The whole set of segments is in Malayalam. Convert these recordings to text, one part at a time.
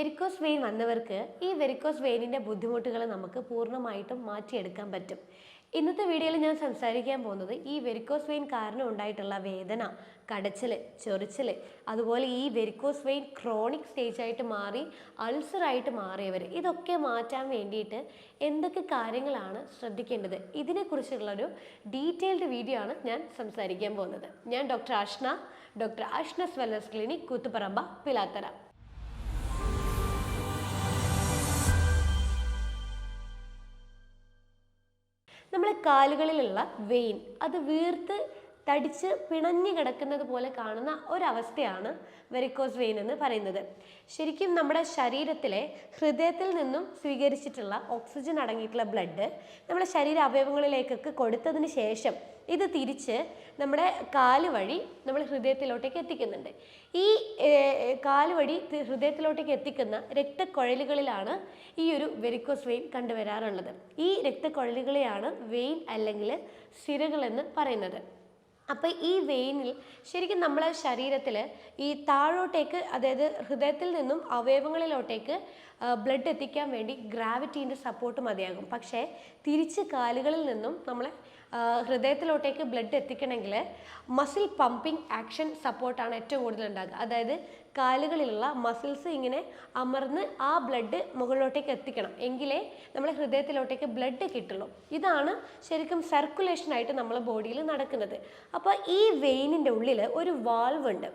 വെരിക്കോസ് വെയിൻ വന്നവർക്ക് ഈ വെരിക്കോസ് വെയിനിന്റെ ബുദ്ധിമുട്ടുകൾ നമുക്ക് പൂർണമായിട്ടും മാറ്റിയെടുക്കാൻ പറ്റും. ഇന്നത്തെ വീഡിയോയിൽ ഞാൻ സംസാരിക്കാൻ പോകുന്നത് ഈ വെരിക്കോസ് വെയിൻ കാരണം ഉണ്ടായിട്ടുള്ള വേദന കടച്ചിൽ ചൊറിച്ചിൽ അതുപോലെ ഈ വെരിക്കോസ് വെയിൻ ക്രോണിക് സ്റ്റേജ് ആയിട്ട് മാറി അൾസറായിട്ട് മാറിയവർ ഇതൊക്കെ മാറ്റാൻ വേണ്ടിയിട്ട് എന്തൊക്കെ കാര്യങ്ങളാണ് ശ്രദ്ധിക്കേണ്ടത്? ഇതിനെക്കുറിച്ചുള്ളൊരു ഡീറ്റെയിൽഡ് വീഡിയോ ആണ് ഞാൻ സംസാരിക്കാൻ പോകുന്നത്. ഞാൻ doctor Ashna doctor Ashna wellness clinic Koothuparamba Pilathara. നമ്മളെ കാലുകളിലുള്ള വെയിൻ അത് വീർത്ത് തടിച്ച് പിണഞ്ഞു കിടക്കുന്നത് പോലെ കാണുന്ന ഒരവസ്ഥയാണ് വെരിക്കോസ് വെയിൻ എന്ന് പറയുന്നത്. ശരിക്കും നമ്മുടെ ശരീരത്തിലെ ഹൃദയത്തിൽ നിന്നും സ്വീകരിച്ചിട്ടുള്ള ഓക്സിജൻ അടങ്ങിയിട്ടുള്ള ബ്ലഡ് നമ്മുടെ ശരീര അവയവങ്ങളിലേക്കൊക്കെ കൊടുത്തതിന് ശേഷം ഇത് തിരിച്ച് നമ്മുടെ കാൽ വഴി നമ്മൾ ഹൃദയത്തിലോട്ടേക്ക് എത്തിക്കുന്നുണ്ട്. ഈ കാൽ വഴി ഹൃദയത്തിലോട്ടേക്ക് എത്തിക്കുന്ന രക്തക്കുഴലുകളിലാണ് ഈ ഒരു വെരിക്കോസ് വെയിൻ കണ്ടുവരാറുള്ളത്. ഈ രക്തക്കുഴലുകളെയാണ് വെയിൻ അല്ലെങ്കിൽ സിരകൾ എന്ന് പറയുന്നത്. അപ്പോൾ ഈ വെയിനിൽ ശരിക്കും നമ്മളെ ശരീരത്തിൽ ഈ താഴോട്ടേക്ക് അതായത് ഹൃദയത്തിൽ നിന്നും അവയവങ്ങളിലോട്ടേക്ക് ബ്ലഡ് എത്തിക്കാൻ വേണ്ടി ഗ്രാവിറ്റീന്റെ സപ്പോർട്ട് മതിയാകും. പക്ഷേ തിരിച്ച് കാലുകളിൽ നിന്നും നമ്മളെ ഹൃദയത്തിലോട്ടേക്ക് ബ്ലഡ് എത്തിക്കണമെങ്കിൽ മസിൽ പമ്പിങ് ആക്ഷൻ സപ്പോർട്ടാണ് ഏറ്റവും കൂടുതൽ ഉണ്ടാകുക അതായത് കാലുകളിലുള്ള മസിൽസ് ഇങ്ങനെ അമർന്ന് ആ ബ്ലഡ് മുകളിലോട്ടേക്ക് എത്തിക്കണം. എങ്കിലേ നമ്മളെ ഹൃദയത്തിലോട്ടേക്ക് ബ്ലഡ് കിട്ടുള്ളൂ. ഇതാണ് ശരിക്കും സർക്കുലേഷനായിട്ട് നമ്മളെ ബോഡിയിൽ നടക്കുന്നത്. അപ്പോൾ ഈ വെയിനിന്റെ ഉള്ളിൽ ഒരു വാൾവ് ഉണ്ട്.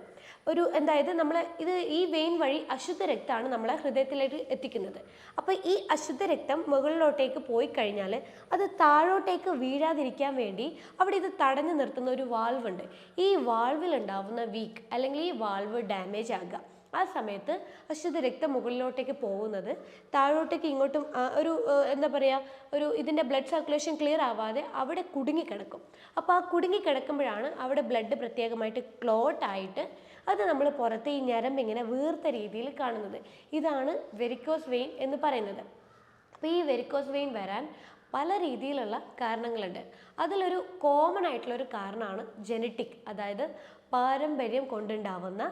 ഒരു എന്തായത് നമ്മൾ ഇത് ഈ വെയിൻ വഴി അശുദ്ധ രക്തമാണ് നമ്മളെ ഹൃദയത്തിലേക്ക് എത്തിക്കുന്നത്. അപ്പോൾ ഈ അശുദ്ധ രക്തം മുകളിലോട്ടേക്ക് പോയി കഴിഞ്ഞാൽ അത് താഴോട്ടേക്ക് വീഴാതിരിക്കാൻ വേണ്ടി അവിടെ ഇത് തടഞ്ഞു നിർത്തുന്ന ഒരു വാൾവ് ഉണ്ട്. ഈ വാൾവിൽ ഉണ്ടാവുന്ന വീക്ക് അല്ലെങ്കിൽ ഈ വാൾവ് ഡാമേജ് ആകുക ആ സമയത്ത് അശുദ്ധ രക്തം മുകളിലോട്ടേക്ക് പോകുന്നത്. താഴോട്ടേക്ക് ഇങ്ങോട്ടും ഒരു എന്താ പറയുക ഒരു ഇതിന്റെ ബ്ലഡ് സർക്കുലേഷൻ ക്ലിയർ ആവാതെ അവിടെ കുടുങ്ങിക്കിടക്കും. അപ്പോൾ ആ കുടുങ്ങിക്കിടക്കുമ്പോഴാണ് അവിടെ ബ്ലഡ് പ്രത്യേകമായിട്ട് ക്ലോട്ട് ആയിട്ട് അത് നമ്മൾ പുറത്ത് ഈ ഞരമ്പ് ഇങ്ങനെ വീർത്ത രീതിയിൽ കാണുന്നത്. ഇതാണ് വെരിക്കോസ് വെയിൻ എന്ന് പറയുന്നത്. അപ്പോൾ ഈ വെരിക്കോസ് വെയിൻ വരാൻ പല രീതിയിലുള്ള കാരണങ്ങളുണ്ട്. അതിലൊരു കോമൺ ആയിട്ടുള്ള ഒരു കാരണമാണ് ജനറ്റിക് അതായത് പാരമ്പര്യം കൊണ്ടുണ്ടാവുന്ന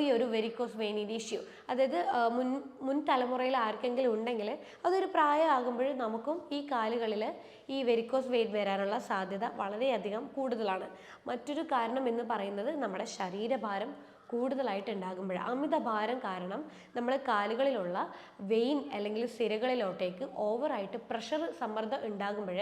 ഈ ഒരു വെരിക്കോസ് വെയിനിന്റെ ഇഷ്യൂ അതായത് മുൻ മുൻ തലമുറയിൽ ആർക്കെങ്കിലും ഉണ്ടെങ്കിൽ അതൊരു പ്രായമാകുമ്പോൾ നമുക്കും ഈ കാലുകളിൽ ഈ വെരിക്കോസ് വെയിൻ വരാനുള്ള സാധ്യത വളരെയധികം കൂടുതലാണ്. മറ്റൊരു കാരണം എന്ന് പറയുന്നത് നമ്മുടെ ശരീരഭാരം കൂടുതലായിട്ട് ഉണ്ടാകുമ്പോൾ അമിത ഭാരം കാരണം നമ്മുടെ കാലുകളിലുള്ള വെയിൻ അല്ലെങ്കിൽ സിരകളിലോട്ടേക്ക് ഓവറായിട്ട് പ്രഷർ സമ്മർദ്ദം ഉണ്ടാകുമ്പോൾ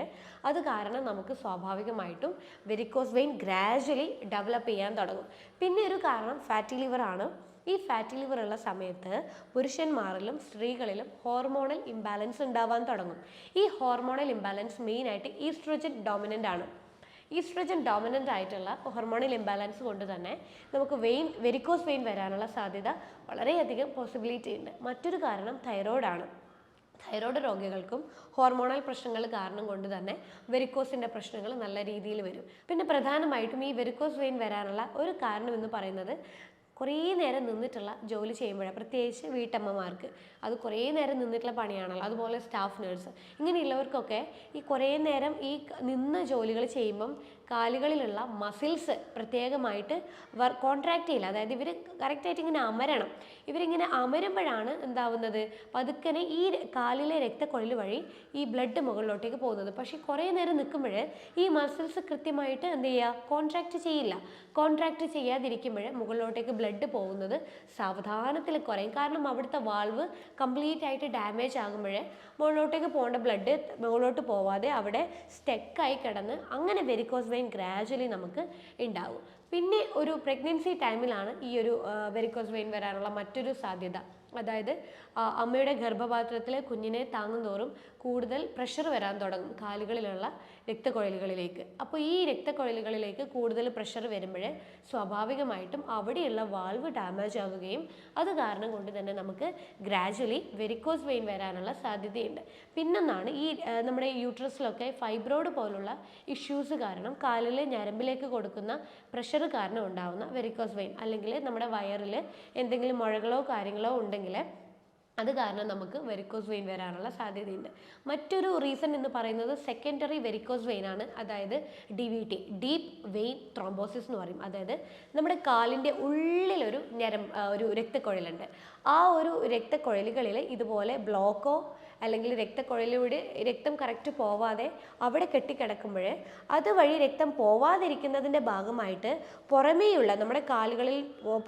അത് കാരണം നമുക്ക് സ്വാഭാവികമായിട്ടും വെരിക്കോസ് വെയിൻ ഗ്രാജ്വലി ഡെവലപ്പ് ചെയ്യാൻ തുടങ്ങും. പിന്നെ ഒരു കാരണം ഫാറ്റി ലിവർ ആണ്. ഈ ഫാറ്റി ലിവർ ഉള്ള സമയത്ത് പുരുഷന്മാരിലും സ്ത്രീകളിലും ഹോർമോണൽ ഇംബാലൻസ് ഉണ്ടാവാൻ തുടങ്ങും. ഈ ഹോർമോണൽ ഇംബാലൻസ് മെയിനായിട്ട് ഈസ്ട്രോജൻ ഡോമിനന്റ് ആണ്. ഈസ്ട്രജൻ ഡോമിനന്റ് ആയിട്ടുള്ള ഹോർമോണൽ ഇംബാലൻസ് കൊണ്ട് തന്നെ നമുക്ക് വെയിൻ വെരിക്കോസ് വെയിൻ വരാനുള്ള സാധ്യത വളരെയധികം പോസിബിലിറ്റി ഉണ്ട്. മറ്റൊരു കാരണം തൈറോയിഡാണ് തൈറോയ്ഡ് രോഗികൾക്കും ഹോർമോണൽ പ്രശ്നങ്ങൾ കാരണം കൊണ്ട് തന്നെ വെരിക്കോസിന്റെ പ്രശ്നങ്ങൾ നല്ല രീതിയിൽ വരും. പിന്നെ പ്രധാനമായിട്ടും ഈ വെരിക്കോസ് വെയിൻ വരാനുള്ള ഒരു കാരണം എന്ന് പറയുന്നത് കുറേ നേരം നിന്നിട്ടുള്ള ജോലി ചെയ്യുമ്പോഴാണ് പ്രത്യേകിച്ച് വീട്ടമ്മമാർക്ക്. അത് കുറേ നേരം നിന്നിട്ടുള്ള പണിയാണല്ലോ. അതുപോലെ സ്റ്റാഫ് നേഴ്സ്. ഇങ്ങനെയുള്ളവർക്കൊക്കെ ഈ കുറേ നേരം ഈ നിന്ന ജോലികൾ ചെയ്യുമ്പം കാലുകളിലുള്ള മസിൽസ് പ്രത്യേകമായിട്ട് വർ കോൺട്രാക്ട് ചെയ്യില്ല. അതായത് ഇവർ കറക്റ്റായിട്ട് ഇങ്ങനെ അമരണം. ഇവരിങ്ങനെ അമരുമ്പോഴാണ് എന്താവുന്നത്? പതുക്കനെ ഈ കാലിലെ രക്തക്കൊഴൽ വഴി ഈ ബ്ലഡ് മുകളിലോട്ടേക്ക് പോകുന്നത്. പക്ഷേ കുറേ നേരം നിൽക്കുമ്പോൾ ഈ മസിൽസ് കൃത്യമായിട്ട് എന്ത് ചെയ്യുക കോൺട്രാക്ട് ചെയ്യില്ല. കോൺട്രാക്റ്റ് ചെയ്യാതിരിക്കുമ്പോൾ മുകളിലോട്ടേക്ക് ബ്ലഡ് പോകുന്നത് സാവധാനത്തിൽ കുറയും. കാരണം അവിടുത്തെ വാൾവ് കംപ്ലീറ്റ് ആയിട്ട് ഡാമേജ് ആകുമ്പോൾ മുകളിലോട്ടേക്ക് പോകേണ്ട ബ്ലഡ് മുകളിലോട്ട് പോവാതെ അവിടെ സ്റ്റെക്കായി കിടന്ന് അങ്ങനെ വെരിക്കോസ് വെയിൻ ഗ്രാജ്വലി നമുക്ക് ഉണ്ടാവും പിന്നെ ഒരു പ്രഗ്നൻസി ടൈമിലാണ് ഈ ഒരു വെരിക്കോസ് വെയിൻ വരാനുള്ള മറ്റൊരു സാധ്യത. അതായത് അമ്മയുടെ ഗർഭപാത്രത്തിലെ കുഞ്ഞിനെ താങ്ങും തോറും കൂടുതൽ പ്രഷർ വരാൻ തുടങ്ങും കാലുകളിലുള്ള രക്തക്കുഴലുകളിലേക്ക്. അപ്പോൾ ഈ രക്തക്കുഴലുകളിലേക്ക് കൂടുതൽ പ്രഷർ വരുമ്പോൾ സ്വാഭാവികമായിട്ടും അവിടെയുള്ള വാൾവ് ഡാമേജ് ആവുകയും അത് കാരണം കൊണ്ട് തന്നെ നമുക്ക് ഗ്രാജ്വലി വെരിക്കോസ് വെയിൻ വരാനുള്ള സാധ്യതയുണ്ട്. പിന്നൊന്നാണ് ഈ നമ്മുടെ യൂട്രസിലൊക്കെ ഫൈബ്രോയിഡ് പോലുള്ള ഇഷ്യൂസ് കാരണം കാലിലെ ഞരമ്പിലേക്ക് കൊടുക്കുന്ന പ്രഷർ കാരണം ഉണ്ടാവുന്ന വെരിക്കോസ് വെയിൻ അല്ലെങ്കിൽ നമ്മുടെ വയറിൽ എന്തെങ്കിലും മുഴകളോ കാര്യങ്ങളോ ഉണ്ടെങ്കിൽ അത് കാരണം നമുക്ക് വെരിക്കോസ് വെയിൻ വരാനുള്ള സാധ്യതയുണ്ട്. മറ്റൊരു റീസൺ എന്ന് പറയുന്നത് സെക്കൻഡറി വെരിക്കോസ് വെയിൻ ആണ്. അതായത് D V T deep vein thrombosis എന്ന് പറയും. അതായത് നമ്മുടെ കാലിന്റെ ഉള്ളിലൊരു ഞരം ഒരു രക്തക്കുഴലുണ്ട്. ആ ഒരു രക്തക്കുഴലുകളിൽ ഇതുപോലെ ബ്ലോക്കോ അല്ലെങ്കിൽ രക്തക്കുഴലിലൂടെ രക്തം കറക്റ്റ് പോവാതെ അവിടെ കെട്ടിക്കിടക്കുമ്പോൾ അതുവഴി രക്തം പോവാതിരിക്കുന്നതിന്റെ ഭാഗമായിട്ട് പുറമേയുള്ള നമ്മുടെ കാലുകളിൽ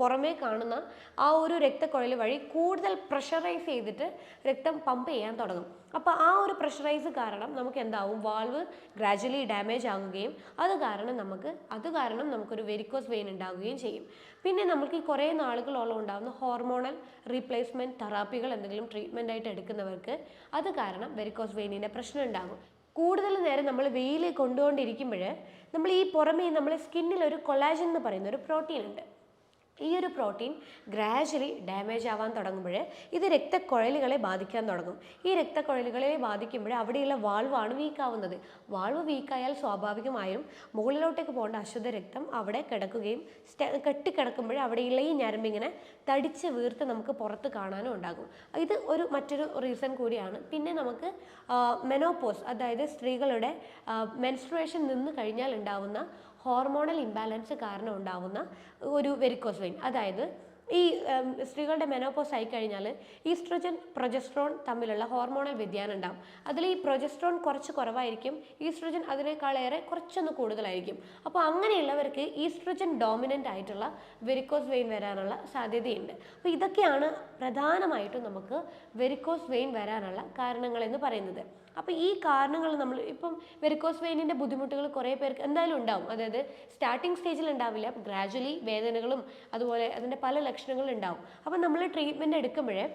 പുറമേ കാണുന്ന ആ ഒരു രക്തക്കുഴൽ വഴി കൂടുതൽ പ്രഷറൈസ് ചെയ്തിട്ട് രക്തം പമ്പ് ചെയ്യാൻ തുടങ്ങും. അപ്പോൾ ആ ഒരു പ്രഷറൈസ് കാരണം നമുക്ക് എന്താവും? വാൾവ് ഗ്രാജുവലി ഡാമേജ് ആകുകയും അത് കാരണം നമുക്ക് അത് കാരണം നമുക്കൊരു വെരിക്കോസ് വെയിൻ ഉണ്ടാകുകയും ചെയ്യും. പിന്നെ നമുക്ക് ഈ കുറേ നാളുകളോളം ഉണ്ടാകുന്ന ഹോർമോണൽ റീപ്ലേസ്മെന്റ് തെറാപ്പികൾ എന്തെങ്കിലും ട്രീറ്റ്മെന്റ് ആയിട്ട് എടുക്കുന്നവർക്ക് അത് കാരണം വെരിക്കോസ് വെയിനിന്റെ പ്രശ്നം ഉണ്ടാകും കൂടുതൽ നേരം നമ്മൾ വെയിൽ കൊണ്ടുകൊണ്ടിരിക്കുമ്പോൾ നമ്മൾ ഈ പുറമേ നമ്മളെ സ്കിന്നിൽ ഒരു കൊളാജൻ എന്ന് പറയുന്ന ഒരു പ്രോട്ടീൻ ഉണ്ട്. ഈ ഒരു പ്രോട്ടീൻ ഗ്രാജുവലി ഡാമേജ് ആവാൻ തുടങ്ങുമ്പോൾ ഇത് രക്തക്കുഴലുകളെ ബാധിക്കാൻ തുടങ്ങും. ഈ രക്തക്കുഴലുകളെ ബാധിക്കുമ്പോൾ അവിടെയുള്ള വാൾവാണ് വീക്കാവുന്നത്. വാൾവ് വീക്കായാൽ സ്വാഭാവികമായും മുകളിലോട്ടേക്ക് പോകേണ്ട അശുദ്ധ രക്തം അവിടെ കിടക്കുകയും കെട്ടിക്കിടക്കുമ്പോൾ അവിടെയുള്ള ഈ ഞരമ്പിങ്ങനെ തടിച്ച് വീർത്ത് നമുക്ക് പുറത്ത് കാണാനും ഉണ്ടാകും. ഇത് ഒരു മറ്റൊരു റീസൺ കൂടിയാണ്. പിന്നെ നമുക്ക് മെനോപോസ് അതായത് സ്ത്രീകളുടെ മെൻസ്ട്രുവേഷൻ നിന്ന് കഴിഞ്ഞാൽ ഉണ്ടാവുന്ന ഹോർമോണൽ ഇംബാലൻസ് കാരണം ഉണ്ടാവുന്ന ഒരു വെരിക്കോസ് വെയിൻ. അതായത് ഈ സ്ത്രീകളുടെ മെനോപോസ് ആയി കഴിഞ്ഞാൽ ഈസ്ട്രജൻ പ്രൊജസ്ട്രോൺ തമ്മിലുള്ള ഹോർമോണൽ വ്യതിയാനം ഉണ്ടാവും. അതിൽ ഈ പ്രൊജസ്ട്രോൺ കുറച്ച് കുറവായിരിക്കും ഈസ്ട്രജൻ അതിനേക്കാളേറെ കുറച്ചൊന്ന് കൂടുതലായിരിക്കും. അപ്പോൾ അങ്ങനെയുള്ളവർക്ക് ഈസ്ട്രജൻ ഡോമിനന്റ് ആയിട്ടുള്ള വെരിക്കോസ് വെയിൻ വരാനുള്ള സാധ്യതയുണ്ട്. അപ്പോൾ ഇതൊക്കെയാണ് പ്രധാനമായിട്ടും നമുക്ക് വെരിക്കോസ് വെയിൻ വരാനുള്ള കാരണങ്ങൾ എന്ന് പറയുന്നത്. അപ്പോൾ ഈ കാരണങ്ങൾ നമ്മൾ ഇപ്പം വെരിക്കോസ് വെയിനിന്റെ ബുദ്ധിമുട്ടുകൾ കുറേ പേർക്ക് എന്തായാലും ഉണ്ടാവും. അതായത് സ്റ്റാർട്ടിംഗ് സ്റ്റേജിൽ ഉണ്ടാവില്ല ഗ്രാജുവലി വേദനകളും അതുപോലെ അതിന്റെ പല ലക്ഷണങ്ങളും ഉണ്ടാവും. അപ്പം നമ്മൾ ട്രീറ്റ്മെന്റ് എടുക്കുമ്പോഴേ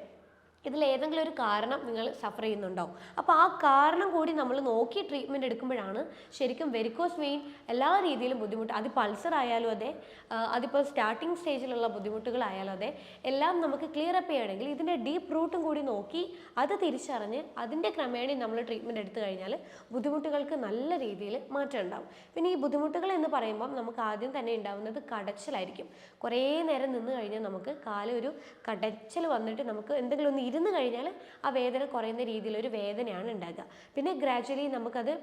ഇതിൽ ഏതെങ്കിലും ഒരു കാരണം നിങ്ങൾ സഫർ ചെയ്യുന്നുണ്ടാവും. അപ്പോൾ ആ കാരണം കൂടി നമ്മൾ നോക്കി ട്രീറ്റ്മെന്റ് എടുക്കുമ്പോഴാണ് ശരിക്കും വെരിക്കോസ് വെയിൻ എല്ലാ രീതിയിലും ബുദ്ധിമുട്ട്. അത് പൾസർ ആയാലും അതെ അതിപ്പോ അതിപ്പോൾ സ്റ്റാർട്ടിങ് സ്റ്റേജിലുള്ള ബുദ്ധിമുട്ടുകളായാലും അതെ എല്ലാം നമുക്ക് ക്ലിയർ അപ്പ് ചെയ്യണമെങ്കിൽ ഇതിന്റെ ഡീപ്പ് റൂട്ടും കൂടി നോക്കി അത് തിരിച്ചറിഞ്ഞ് അതിന്റെ ക്രമേണ നമ്മൾ ട്രീറ്റ്മെന്റ് എടുത്തു കഴിഞ്ഞാൽ ബുദ്ധിമുട്ടുകൾക്ക് നല്ല രീതിയിൽ മാറ്റം ഉണ്ടാവും. പിന്നെ ഈ ബുദ്ധിമുട്ടുകൾ എന്ന് പറയുമ്പം നമുക്ക് ആദ്യം തന്നെ ഉണ്ടാവുന്നത് കടച്ചിലായിരിക്കും. കുറേ നേരം നിന്ന് കഴിഞ്ഞാൽ നമുക്ക് കാലൊരു ഒരു കടച്ചിൽ വന്നിട്ട് നമുക്ക് എന്തെങ്കിലും ഒന്ന് ഇരുന്ന് കഴിഞ്ഞാൽ ആ വേദന കുറയുന്ന രീതിയിലൊരു വേദനയാണ് ഉണ്ടാകുക. പിന്നെ ഗ്രാജ്വലി നമുക്കത്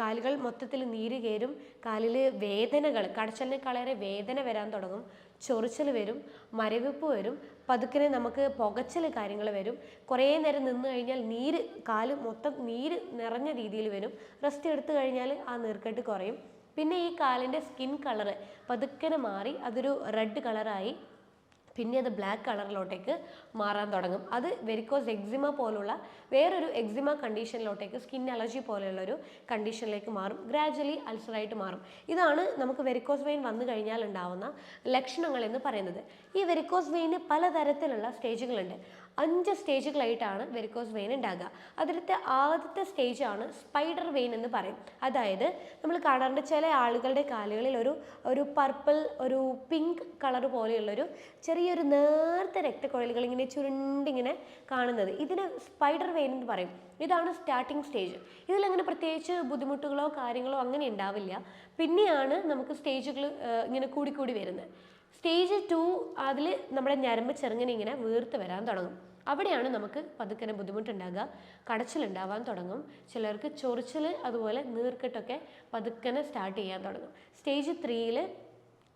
കാലുകൾ മൊത്തത്തിൽ നീര് കയറും കാലിൽ വേദനകൾ കടച്ചലിനേക്കാളേറെ വേദന വരാൻ തുടങ്ങും ചൊറിച്ചൽ വരും മരവിപ്പ് വരും പതുക്കനെ നമുക്ക് പുകച്ചൽ കാര്യങ്ങൾ വരും. കുറേ നേരം നിന്ന് കഴിഞ്ഞാൽ നീര് കാൽ മൊത്തം നീര് നിറഞ്ഞ രീതിയിൽ വരും. റെസ്റ്റ് എടുത്തു കഴിഞ്ഞാൽ ആ നീർക്കെട്ട് കുറയും. പിന്നെ ഈ കാലിന്റെ സ്കിൻ കളറ് പതുക്കനെ മാറി അതൊരു റെഡ് കളറായി പിന്നെ അത് ബ്ലാക്ക് കളറിലോട്ടേക്ക് മാറാൻ തുടങ്ങും. അത് വെരിക്കോസ് എക്സിമ പോലുള്ള വേറൊരു എക്സിമ കണ്ടീഷനിലോട്ടേക്ക് സ്കിൻ അലർജി പോലെയുള്ള ഒരു കണ്ടീഷനിലേക്ക് മാറും. ഗ്രാജ്വലി അൾസറായിട്ട് മാറും. ഇതാണ് നമുക്ക് വെരിക്കോസ് വെയിൻ വന്നു കഴിഞ്ഞാൽ ഉണ്ടാവുന്ന ലക്ഷണങ്ങൾ എന്ന് പറയുന്നത്. ഈ വെരിക്കോസ് വെയിന് പലതരത്തിലുള്ള സ്റ്റേജുകളുണ്ട് അഞ്ച് സ്റ്റേജുകളായിട്ടാണ് വെരിക്കോസ് വെയിൻ ഉണ്ടാകുക. അതിലത്തെ ആദ്യത്തെ സ്റ്റേജാണ് സ്പൈഡർ വെയിൻ എന്ന് പറയും. അതായത് നമ്മൾ കാണാറുണ്ട് ചില ആളുകളുടെ കാലുകളിൽ ഒരു ഒരു പർപ്പിൾ ഒരു പിങ്ക് കളർ പോലെയുള്ളൊരു ചെറിയൊരു നേർത്ത രക്തക്കുഴലുകൾ ഇങ്ങനെ ചുരുണ്ടിങ്ങനെ കാണുന്നത്. ഇതിന് സ്പൈഡർ വെയിൻ എന്ന് പറയും. ഇതാണ് സ്റ്റാർട്ടിംഗ് സ്റ്റേജ് ഇതിലങ്ങനെ പ്രത്യേകിച്ച് ബുദ്ധിമുട്ടുകളോ കാര്യങ്ങളോ അങ്ങനെ ഉണ്ടാവില്ല. പിന്നെയാണ് നമുക്ക് സ്റ്റേജുകൾ ഇങ്ങനെ കൂടിക്കൂടി കൂടി വരുന്നത്. സ്റ്റേജ് ടു അതിൽ നമ്മുടെ ഞരമ്പ് ചെറുങ്ങനെ ഇങ്ങനെ വീർത്ത് വരാൻ തുടങ്ങും. അവിടെയാണ് നമുക്ക് പതുക്കനെ ബുദ്ധിമുട്ടുണ്ടാകുക കടച്ചിലുണ്ടാവാൻ തുടങ്ങും. ചിലർക്ക് ചൊറിച്ചിൽ അതുപോലെ നീർക്കെട്ടൊക്കെ പതുക്കനെ സ്റ്റാർട്ട് ചെയ്യാൻ തുടങ്ങും. സ്റ്റേജ് ത്രീയിൽ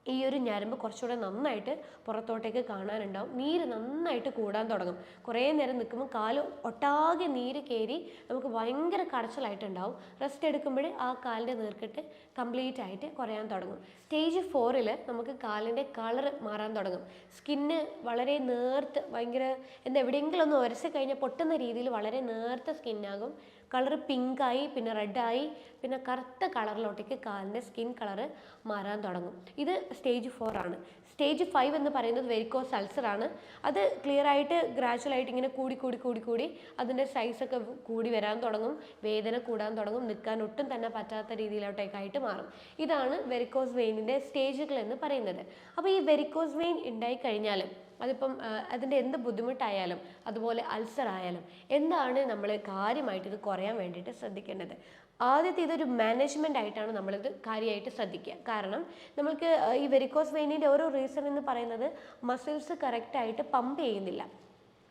ഈ ഒരു ഞരമ്പ് കുറച്ചുകൂടെ നന്നായിട്ട് പുറത്തോട്ടേക്ക് കാണാനുണ്ടാവും. നീര് നന്നായിട്ട് കൂടാൻ തുടങ്ങും. കുറേ നേരം നിൽക്കുമ്പോൾ കാൽ ഒട്ടാകെ നീര് കയറി നമുക്ക് ഭയങ്കര കടച്ചിലായിട്ടുണ്ടാവും. റെസ്റ്റ് എടുക്കുമ്പോൾ ആ കാലിന്റെ നീർക്കെട്ട് കംപ്ലീറ്റ് ആയിട്ട് കുറയാൻ തുടങ്ങും. സ്റ്റേജ് ഫോറിൽ നമുക്ക് കാലിന്റെ കളർ മാറാൻ തുടങ്ങും. സ്കിന്ന് വളരെ നേർത്ത് ഭയങ്കര എന്താ എവിടെയെങ്കിലും ഒന്ന് ഉരച്ച് കഴിഞ്ഞാൽ പൊട്ടുന്ന രീതിയിൽ വളരെ നേർത്ത സ്കിന്നാകും കളർ പിങ്കായി പിന്നെ റെഡായി പിന്നെ കറുത്ത കളറിലോട്ടേക്ക് കാലിന്റെ സ്കിൻ കളർ മാറാൻ തുടങ്ങും. ഇത് സ്റ്റേജ് ഫോർ ആണ്. സ്റ്റേജ് ഫൈവ് എന്ന് പറയുന്നത് വെരിക്കോസ് അൾസർ ആണ്. അത് ക്ലിയർ ആയിട്ട് ഗ്രാജുവൽ ആയിട്ട് ഇങ്ങനെ കൂടി കൂടി കൂടി കൂടി അതിന്റെ സൈസൊക്കെ കൂടി വരാൻ തുടങ്ങും. വേദന കൂടാൻ തുടങ്ങും. നിൽക്കാൻ ഒട്ടും തന്നെ പറ്റാത്ത രീതിയിലോട്ടേക്കായിട്ട് മാറും. ഇതാണ് വെരിക്കോസ് വെയിനിന്റെ സ്റ്റേജുകൾ എന്ന് പറയുന്നത്. അപ്പോൾ ഈ വെരിക്കോസ് വെയിൻ ഉണ്ടായി കഴിഞ്ഞാലും അതിപ്പം അതിന്റെ എന്ത് ബുദ്ധിമുട്ടായാലും അതുപോലെ അൾസർ ആയാലും എന്താണ് നമ്മൾ കാര്യമായിട്ട് ഇത് കുറയാൻ വേണ്ടിയിട്ട് ശ്രദ്ധിക്കേണ്ടത്? ആദ്യത്തെ ഇതൊരു മാനേജ്മെന്റ് ആയിട്ടാണ് നമ്മളിത് കാര്യമായിട്ട് ശ്രദ്ധിക്കുക. കാരണം നമ്മൾക്ക് ഈ വെരിക്കോസ് വെയിനിന്റെ ഓരോ റീസൺ എന്ന് പറയുന്നത് മസിൽസ് കറക്റ്റായിട്ട് പമ്പ് ചെയ്യുന്നില്ല.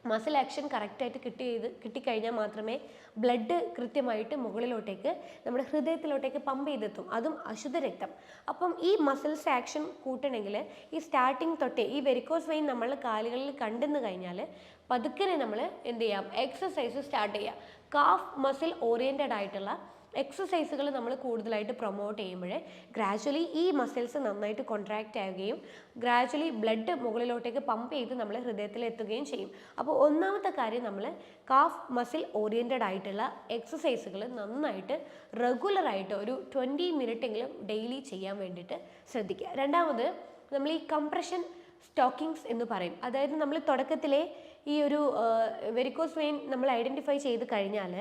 മസിൽ ആക്ഷൻ കറക്റ്റായിട്ട് കിട്ടി ചെയ്ത് കിട്ടിക്കഴിഞ്ഞാൽ മാത്രമേ ബ്ലഡ് കൃത്യമായിട്ട് മുകളിലോട്ടേക്ക് നമ്മുടെ ഹൃദയത്തിലോട്ടേക്ക് പമ്പ് ചെയ്തെത്തും. അതും അശുദ്ധ രക്തം. അപ്പം ഈ മസിൽസ് ആക്ഷൻ കൂട്ടണമെങ്കിൽ ഈ സ്റ്റാർട്ടിങ് തൊട്ടേ ഈ വെരിക്കോസ് വെയിൻ നമ്മൾ കാലുകളിൽ കണ്ടെന്ന് കഴിഞ്ഞാൽ പതുക്കനെ നമ്മൾ എന്ത് ചെയ്യാം? എക്സസൈസ് സ്റ്റാർട്ട് ചെയ്യാം കാഫ് മസിൽ ഓറിയന്റഡ് ആയിട്ടുള്ള എക്സസൈസുകൾ നമ്മൾ കൂടുതലായിട്ട് പ്രൊമോട്ട് ചെയ്യുമ്പോൾ ഗ്രാജ്വലി ഈ മസിൽസ് നന്നായിട്ട് കോൺട്രാക്റ്റ് ആവുകയും ഗ്രാജ്വലി ബ്ലഡ് മുകളിലോട്ടേക്ക് പമ്പ് ചെയ്ത് നമ്മൾ ഹൃദയത്തിൽ എത്തുകയും ചെയ്യും. അപ്പോൾ ഒന്നാമത്തെ കാര്യം നമ്മൾ കാഫ് മസിൽ ഓറിയന്റഡ് ആയിട്ടുള്ള എക്സസൈസുകൾ നന്നായിട്ട് റെഗുലറായിട്ട് ഒരു ട്വന്റി മിനിറ്റെങ്കിലും ഡെയിലി ചെയ്യാൻ വേണ്ടിയിട്ട് ശ്രദ്ധിക്കുക. രണ്ടാമത് നമ്മൾ ഈ കംപ്രഷൻ സ്റ്റോക്കിങ്സ് എന്ന് പറയും. അതായത് നമ്മൾ തുടക്കത്തിലെ ഈ ഒരു വെരിക്കോസ് വെയിൻ നമ്മൾ ഐഡന്റിഫൈ ചെയ്ത് കഴിഞ്ഞാൽ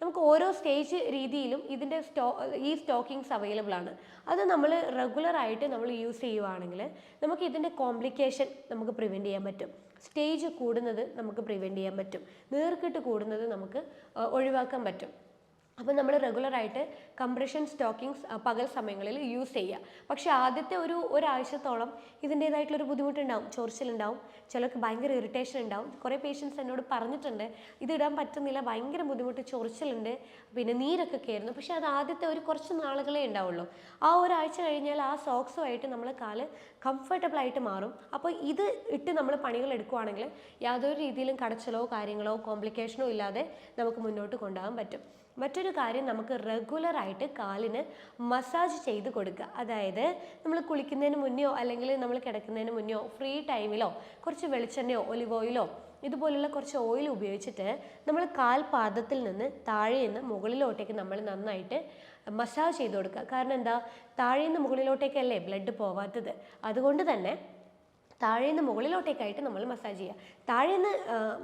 നമുക്ക് ഓരോ സ്റ്റേജ് രീതിയിലും ഇതിന്റെ സ്റ്റോ ഈ സ്റ്റോക്കിങ്സ് അവൈലബിൾ ആണ്. അത് നമ്മൾ റെഗുലർ ആയിട്ട് നമ്മൾ യൂസ് ചെയ്യുവാണെങ്കിൽ നമുക്ക് ഇതിന്റെ കോംപ്ലിക്കേഷൻ നമുക്ക് പ്രിവെന്റ് ചെയ്യാൻ പറ്റും. സ്റ്റേജ് കൂടുന്നത് നമുക്ക് പ്രിവെന്റ് ചെയ്യാൻ പറ്റും. നീർക്കെട്ട് കൂടുന്നത് നമുക്ക് ഒഴിവാക്കാൻ പറ്റും. അപ്പോൾ നമ്മൾ റെഗുലറായിട്ട് കംപ്രഷൻ സ്റ്റോക്കിങ്സ് പകൽ സമയങ്ങളിൽ യൂസ് ചെയ്യുക പക്ഷേ ആദ്യത്തെ ഒരു ഒരാഴ്ചത്തോളം ഇതിന്റേതായിട്ടുള്ളൊരു ബുദ്ധിമുട്ടുണ്ടാവും. ചൊറിച്ചിലുണ്ടാവും. ചിലർക്ക് ഭയങ്കര ഇറിറ്റേഷൻ ഉണ്ടാവും. കുറേ പേഷ്യൻസ് എന്നോട് പറഞ്ഞിട്ടുണ്ട് ഇതിടാൻ പറ്റുന്നില്ല ഭയങ്കര ബുദ്ധിമുട്ട് ചൊറിച്ചിലുണ്ട് പിന്നെ നീരൊക്കെ കയറുന്നു പക്ഷേ അത് ആദ്യത്തെ ഒരു കുറച്ച് നാളുകളേ ഉണ്ടാവുള്ളൂ. ആ ഒരാഴ്ച കഴിഞ്ഞാൽ ആ സോക്സുമായിട്ട് നമ്മൾ കാൽ കംഫർട്ടബിൾ ആയിട്ട് മാറും. അപ്പോൾ ഇത് ഇട്ട് നമ്മൾ പണികൾ എടുക്കുവാണെങ്കിൽ യാതൊരു രീതിയിലും കടച്ചിലോ കാര്യങ്ങളോ കോംപ്ലിക്കേഷനോ ഇല്ലാതെ നമുക്ക് മുന്നോട്ട് കൊണ്ടുപോകാൻ പറ്റും. മറ്റൊരു കാര്യം നമുക്ക് റെഗുലറായിട്ട് കാലിന് മസാജ് ചെയ്ത് കൊടുക്കുക. അതായത് നമ്മൾ കുളിക്കുന്നതിന് മുന്നെയോ അല്ലെങ്കിൽ നമ്മൾ കിടക്കുന്നതിന് മുന്നെയോ ഫ്രീ ടൈമിലോ കുറച്ച് വെളിച്ചെണ്ണയോ ഒലിവ് ഓയിലോ ഇതുപോലുള്ള കുറച്ച് ഓയിൽ ഉപയോഗിച്ചിട്ട് നമ്മൾ കാൽപാദത്തിൽ നിന്ന് താഴെ നിന്ന് മുകളിലോട്ടേക്ക് നമ്മൾ നന്നായിട്ട് മസാജ് ചെയ്ത് കൊടുക്കുക. കാരണം എന്താ? താഴെ നിന്ന് മുകളിലോട്ടേക്കല്ലേ ബ്ലഡ് പോവാത്തത്. അതുകൊണ്ട് തന്നെ താഴെ നിന്ന് മുകളിലോട്ടേക്കായിട്ട് നമ്മൾ മസാജ് ചെയ്യുക താഴെ നിന്ന്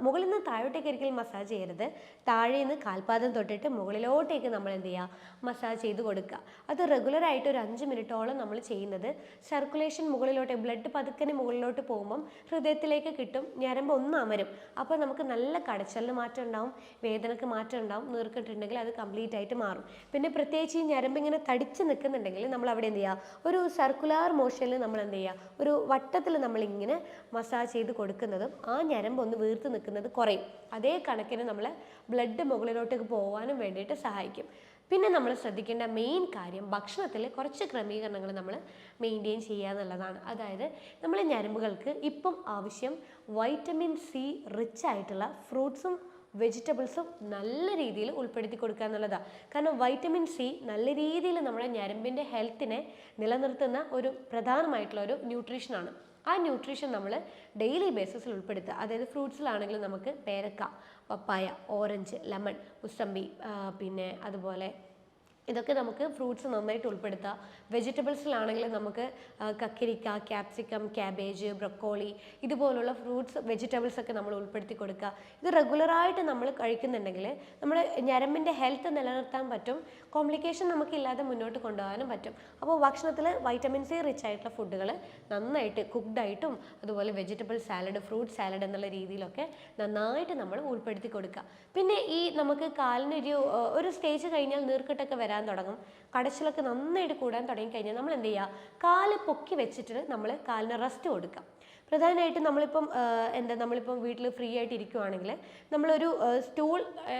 മുകളിൽ നിന്ന് താഴോട്ടേക്ക് ഒരിക്കലും മസാജ് ചെയ്യരുത്. താഴെ നിന്ന് കാൽപാദം തൊട്ടിട്ട് മുകളിലോട്ടേക്ക് നമ്മൾ എന്ത് ചെയ്യുക മസാജ് ചെയ്ത് കൊടുക്കുക അത് റെഗുലറായിട്ട് ഒരു അഞ്ച് മിനിറ്റോളം നമ്മൾ ചെയ്യുന്നത്. സർക്കുലേഷൻ മുകളിലോട്ട് ബ്ലഡ് പതുക്കനെ മുകളിലോട്ട് പോകുമ്പം ഹൃദയത്തിലേക്ക് കിട്ടും. ഞരമ്പ് ഒന്ന് അമരും. അപ്പോൾ നമുക്ക് നല്ല കടച്ചലിന് മാറ്റം ഉണ്ടാവും. വേദനക്ക് മാറ്റം ഉണ്ടാവും. നീർക്കിട്ടുണ്ടെങ്കിൽ അത് കംപ്ലീറ്റ് ആയിട്ട് മാറും. പിന്നെ പ്രത്യേകിച്ച് ഈ ഞരമ്പ് ഇങ്ങനെ തടിച്ച് നിൽക്കുന്നുണ്ടെങ്കിൽ നമ്മൾ അവിടെ എന്ത് ചെയ്യുക ഒരു സർക്കുലാർ മോഷനിൽ നമ്മൾ എന്ത് ചെയ്യുക ഒരു വട്ടത്തിൽ നമ്മൾ ഇങ്ങനെ മസാജ് ചെയ്ത് കൊടുക്കുന്നതും ആ ഞരമ്പ് ഒന്ന് വീർത്ത് നിൽക്കുന്നത് കുറയും. അതേ കണക്കിന് നമ്മൾ ബ്ലഡ് മുകളിലോട്ടേക്ക് പോകാനും വേണ്ടിയിട്ട് സഹായിക്കും. പിന്നെ നമ്മൾ ശ്രദ്ധിക്കേണ്ട മെയിൻ കാര്യം ഭക്ഷണത്തിൽ കുറച്ച് ക്രമീകരണങ്ങൾ നമ്മൾ മെയിന്റെയിൻ ചെയ്യുക എന്നുള്ളതാണ്. അതായത് നമ്മൾ ഞരമ്പുകൾക്ക് ഇപ്പം ആവശ്യം വൈറ്റമിൻ സി റിച്ച് ആയിട്ടുള്ള ഫ്രൂട്ട്സും വെജിറ്റബിൾസും നല്ല രീതിയിൽ ഉൾപ്പെടുത്തി കൊടുക്കുക എന്നുള്ളതാണ് കാരണം വൈറ്റമിൻ സി നല്ല രീതിയിൽ നമ്മുടെ ഞരമ്പിന്റെ ഹെൽത്തിനെ നിലനിർത്തുന്ന ഒരു പ്രധാനമായിട്ടുള്ള ഒരു ന്യൂട്രീഷനാണ് ആ ന്യൂട്രീഷൻ നമ്മൾ ഡെയിലി ബേസിസിൽ ഉൾപ്പെടുത്തുക. അതായത് ഫ്രൂട്ട്സിലാണെങ്കിൽ നമുക്ക് പേരക്ക പപ്പായ ഓറഞ്ച് ലെമൺ മുസമ്പി പിന്നെ അതുപോലെ ഇതൊക്കെ നമുക്ക് ഫ്രൂട്ട്സ് നന്നായിട്ട് ഉൾപ്പെടുത്താം. വെജിറ്റബിൾസിലാണെങ്കിൽ നമുക്ക് കക്കിരിക്ക ക്യാപ്സിക്കം ക്യാബേജ് ബ്രക്കോളി ഇതുപോലുള്ള ഫ്രൂട്ട്സ് വെജിറ്റബിൾസ് ഒക്കെ നമ്മൾ ഉൾപ്പെടുത്തി കൊടുക്കുക. ഇത് റെഗുലറായിട്ട് നമ്മൾ കഴിക്കുന്നുണ്ടെങ്കിൽ നമ്മുടെ ഞരമ്പിന്റെ ഹെൽത്ത് നിലനിർത്താൻ പറ്റും. കോംപ്ലിക്കേഷൻ നമുക്കില്ലാതെ മുന്നോട്ട് കൊണ്ടുപോകാനും പറ്റും. അപ്പോൾ ഭക്ഷണത്തിൽ വൈറ്റമിൻ സി റിച്ച് ആയിട്ടുള്ള ഫുഡുകൾ നന്നായിട്ട് കുക്ക്ഡ് ആയിട്ടും അതുപോലെ വെജിറ്റബിൾ സാലഡ് ഫ്രൂട്ട് സാലഡ് എന്നുള്ള രീതിയിലൊക്കെ നന്നായിട്ട് നമ്മൾ ഉൾപ്പെടുത്തി കൊടുക്കുക. പിന്നെ ഈ നമുക്ക് കാലിനൊരു ഒരു സ്റ്റേജ് കഴിഞ്ഞാൽ നീർക്കെട്ടൊക്കെ തുടങ്ങും. കടച്ചിലൊക്കെ നന്നായിട്ട് കൂടാൻ തുടങ്ങിക്കഴിഞ്ഞാൽ നമ്മൾ എന്ത് ചെയ്യുക? കാൽ പൊക്കി വെച്ചിട്ട് നമ്മൾ കാലിന് റെസ്റ്റ് കൊടുക്കാം പ്രധാനമായിട്ടും നമ്മളിപ്പം എന്താ നമ്മളിപ്പം വീട്ടിൽ ഫ്രീ ആയിട്ട് ഇരിക്കുവാണെങ്കിൽ നമ്മളൊരു സ്റ്റൂൾ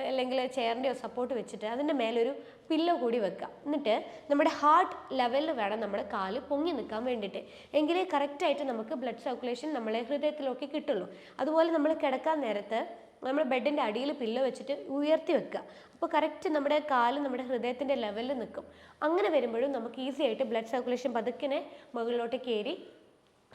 അല്ലെങ്കിൽ ചെയറിന്റെയോ സപ്പോർട്ട് വെച്ചിട്ട് അതിന്റെ മേലൊരു പില്ലോ കൂടി വെക്കുക. എന്നിട്ട് നമ്മുടെ ഹാർട്ട് ലെവലിൽ വേണം നമ്മുടെ കാൽ പൊങ്ങി നിൽക്കാൻ വേണ്ടിയിട്ട്. എങ്കിലേ കറക്റ്റായിട്ട് നമുക്ക് ബ്ലഡ് സർക്കുലേഷൻ നമ്മളെ ഹൃദയത്തിലൊക്കെ കിട്ടുള്ളൂ. അതുപോലെ നമ്മൾ കിടക്കാൻ നേരത്ത് നമ്മൾ ബെഡിന്റെ അടിയിൽ പില്ലോ വെച്ചിട്ട് ഉയർത്തി വെക്കുക. അപ്പോൾ കറക്റ്റ് നമ്മുടെ കാൽ നമ്മുടെ ഹൃദയത്തിന്റെ ലെവലിൽ നിൽക്കും. അങ്ങനെ വരുമ്പോഴും നമുക്ക് ഈസി ആയിട്ട് ബ്ലഡ് സർക്കുലേഷൻ പതുക്കിനെ മുകളിലോട്ട് കയറി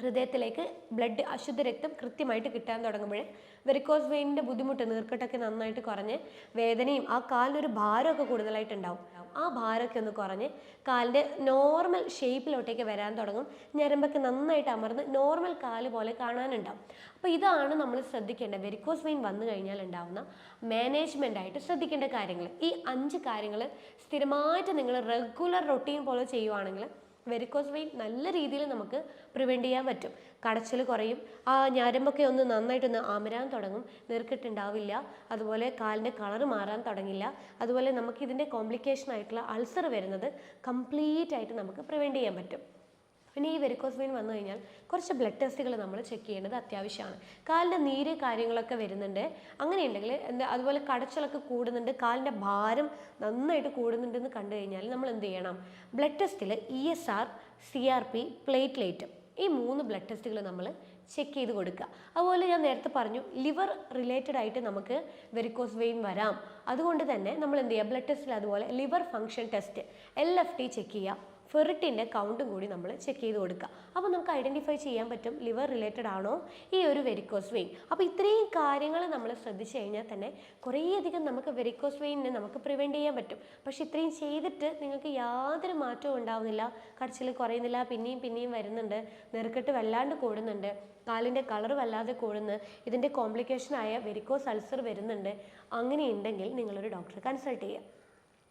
ഹൃദയത്തിലേക്ക് ബ്ലഡ് അശുദ്ധ രക്തം കൃത്യമായിട്ട് കിട്ടാൻ തുടങ്ങുമ്പോൾ വെരിക്കോസ് വെയിനിന്റെ ബുദ്ധിമുട്ട് നീർക്കെട്ടൊക്കെ നന്നായിട്ട് കുറഞ്ഞ് വേദനയും ആ കാലിനൊരു ഭാരമൊക്കെ കൂടുതലായിട്ടുണ്ടാവും. ആ ഭാരമൊക്കെ ഒന്ന് കുറഞ്ഞ് കാലിന്റെ നോർമൽ ഷേപ്പിലോട്ടേക്ക് വരാൻ തുടങ്ങും. ഞരമ്പൊക്കെ നന്നായിട്ട് അമർന്ന് നോർമൽ കാൽ പോലെ കാണാനുണ്ടാവും. അപ്പോൾ ഇതാണ് നമ്മൾ ശ്രദ്ധിക്കേണ്ടത് വെരിക്കോസ് വെയിൻ വന്നു കഴിഞ്ഞാൽ ഉണ്ടാവുന്ന മാനേജ്മെന്റ് ആയിട്ട് ശ്രദ്ധിക്കേണ്ട കാര്യങ്ങൾ. ഈ അഞ്ച് കാര്യങ്ങൾ സ്ഥിരമായിട്ട് നിങ്ങൾ റെഗുലർ റൊട്ടീൻ പോലെ ചെയ്യുവാണെങ്കിൽ വെരിക്കോസ് വെയിൻ നല്ല രീതിയിൽ നമുക്ക് പ്രിവെന്റ് ചെയ്യാൻ പറ്റും. കടച്ചിൽ കുറയും. ആ ഞരമ്പൊക്കെ ഒന്ന് നന്നായിട്ടൊന്ന് അമരാൻ തുടങ്ങും. നീർക്കെട്ടുണ്ടാവില്ല. അതുപോലെ കാലിന്റെ കളർ മാറാൻ തുടങ്ങില്ല. അതുപോലെ നമുക്ക് ഇതിന്റെ കോംപ്ലിക്കേഷൻ ആയിട്ടുള്ള അൾസർ വരുന്നത് കംപ്ലീറ്റ് ആയിട്ട് നമുക്ക് പ്രിവെന്റ് ചെയ്യാൻ പറ്റും. പിന്നെ ഈ വെരിക്കോസ് വെയിൻ വന്നു കഴിഞ്ഞാൽ കുറച്ച് ബ്ലഡ് ടെസ്റ്റുകൾ നമ്മൾ ചെക്ക് ചെയ്യേണ്ടത് അത്യാവശ്യമാണ്. കാലിന്റെ നീര് കാര്യങ്ങളൊക്കെ വരുന്നുണ്ട്. അങ്ങനെയുണ്ടെങ്കിൽ എന്താ അതുപോലെ കടച്ചിലൊക്കെ കൂടുന്നുണ്ട്. കാലിന്റെ ഭാരം നന്നായിട്ട് കൂടുന്നുണ്ടെന്ന് കണ്ടു കഴിഞ്ഞാൽ നമ്മൾ എന്ത് ചെയ്യണം? ബ്ലഡ് ടെസ്റ്റിൽ E S R C R P platelet ഈ മൂന്ന് ബ്ലഡ് ടെസ്റ്റുകൾ നമ്മൾ ചെക്ക് ചെയ്ത് കൊടുക്കുക അതുപോലെ ഞാൻ നേരത്തെ പറഞ്ഞു ലിവർ റിലേറ്റഡ് ആയിട്ട് നമുക്ക് വെരിക്കോസ് വെയിൻ വരാം. അതുകൊണ്ട് തന്നെ നമ്മൾ എന്ത് ചെയ്യുക ബ്ലഡ് ടെസ്റ്റിൽ അതുപോലെ liver function test L F T check ചെയ്യുക ഫെറിറ്റിന്റെ കൗണ്ടും കൂടി നമ്മൾ ചെക്ക് ചെയ്ത് കൊടുക്കുക. അപ്പോൾ നമുക്ക് ഐഡന്റിഫൈ ചെയ്യാൻ പറ്റും ലിവർ റിലേറ്റഡ് ആണോ ഈ ഒരു വെരിക്കോസ് വെയിൻ അപ്പോൾ ഇത്രയും കാര്യങ്ങൾ നമ്മൾ ശ്രദ്ധിച്ചു കഴിഞ്ഞാൽ തന്നെ കുറേയധികം നമുക്ക് വെരിക്കോസ് വെയിനെ നമുക്ക് പ്രിവെന്റ് ചെയ്യാൻ പറ്റും. പക്ഷെ ഇത്രയും ചെയ്തിട്ട് നിങ്ങൾക്ക് യാതൊരു മാറ്റവും ഉണ്ടാവുന്നില്ല. കടച്ചിൽ കുറയുന്നില്ല പിന്നെയും പിന്നെയും വരുന്നുണ്ട് നെറുക്കെട്ട് വല്ലാണ്ട് കൂടുന്നുണ്ട് കാലിന്റെ കളർ വല്ലാതെ കൂടുന്നു ഇതിന്റെ കോംപ്ലിക്കേഷനായ വെരിക്കോസ് അൾസർ വരുന്നുണ്ട്. അങ്ങനെയുണ്ടെങ്കിൽ നിങ്ങളൊരു ഡോക്ടറെ കൺസൾട്ട് ചെയ്യുക.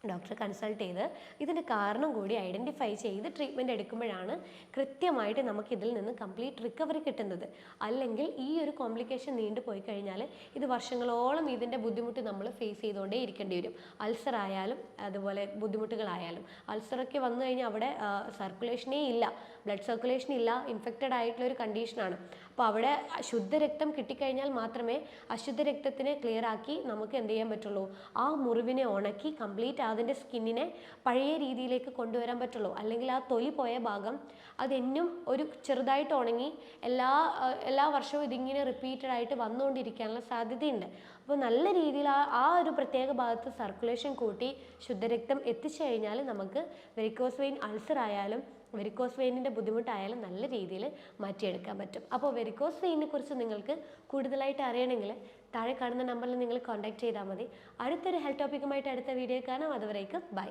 ഡോക്ടറെ കൺസൾട്ട് ചെയ്ത് ഇതിന്റെ കാരണം കൂടി ഐഡന്റിഫൈ ചെയ്ത് ട്രീറ്റ്മെന്റ് എടുക്കുമ്പോഴാണ് കൃത്യമായിട്ട് നമുക്ക് ഇതിൽ നിന്ന് കംപ്ലീറ്റ് റിക്കവറി കിട്ടുന്നത്. അല്ലെങ്കിൽ ഈ ഒരു കോംപ്ലിക്കേഷൻ നീണ്ടു പോയി കഴിഞ്ഞാൽ ഇത് വർഷങ്ങളോളം ഇതിന്റെ ബുദ്ധിമുട്ട് നമ്മൾ ഫേസ് ചെയ്തുകൊണ്ടേ ഇരിക്കേണ്ടി വരും. അൾസർ ആയാലും അതുപോലെ ബുദ്ധിമുട്ടുകളായാലും. അൾസറൊക്കെ വന്നു കഴിഞ്ഞാൽ അവിടെ സർക്കുലേഷനേ ഇല്ല. ബ്ലഡ് സർക്കുലേഷൻ ഇല്ല ഇൻഫെക്റ്റഡ് ആയിട്ടുള്ള ഒരു കണ്ടീഷനാണ്. അപ്പോൾ അവിടെ ശുദ്ധരക്തം കിട്ടിക്കഴിഞ്ഞാൽ മാത്രമേ അശുദ്ധ രക്തത്തിനെ ക്ലിയർ ആക്കി നമുക്ക് എന്ത് ചെയ്യാൻ പറ്റുള്ളൂ? ആ മുറിവിനെ ഉണക്കി കംപ്ലീറ്റ് അതിന്റെ സ്കിന്നിനെ പഴയ രീതിയിലേക്ക് കൊണ്ടുവരാൻ പറ്റുള്ളൂ. അല്ലെങ്കിൽ ആ തൊലി പോയ ഭാഗം അതെന്നും ഒരു ചെറുതായിട്ട് ഉണങ്ങി എല്ലാ എല്ലാ വർഷവും ഇതിങ്ങനെ റിപ്പീറ്റഡ് ആയിട്ട് വന്നുകൊണ്ടിരിക്കാനുള്ള സാധ്യതയുണ്ട്. അപ്പോൾ നല്ല രീതിയിൽ ആ ആ ഒരു പ്രത്യേക ഭാഗത്ത് സർക്കുലേഷൻ കൂട്ടി ശുദ്ധരക്തം എത്തിച്ചു കഴിഞ്ഞാൽ നമുക്ക് വെരിക്കോസ് വെയിൻ അൾസർ ആയാലും വെരിക്കോസ് വെയിനിന്റെ ബുദ്ധിമുട്ടായാലും നല്ല രീതിയിൽ മാറ്റിയെടുക്കാൻ പറ്റും. അപ്പോൾ വെരിക്കോസ് വെയിനെ കുറിച്ച് നിങ്ങൾക്ക് കൂടുതലായിട്ട് അറിയണമെങ്കിൽ താഴെ കാണുന്ന നമ്പറിൽ നിങ്ങൾ കോൺടാക്ട് ചെയ്താൽ മതി. അടുത്തൊരു ഹെൽത്ത് ടോപ്പിക്കുമായിട്ട് അടുത്ത വീഡിയോ കാണാം. അതുവരേക്കും ബൈ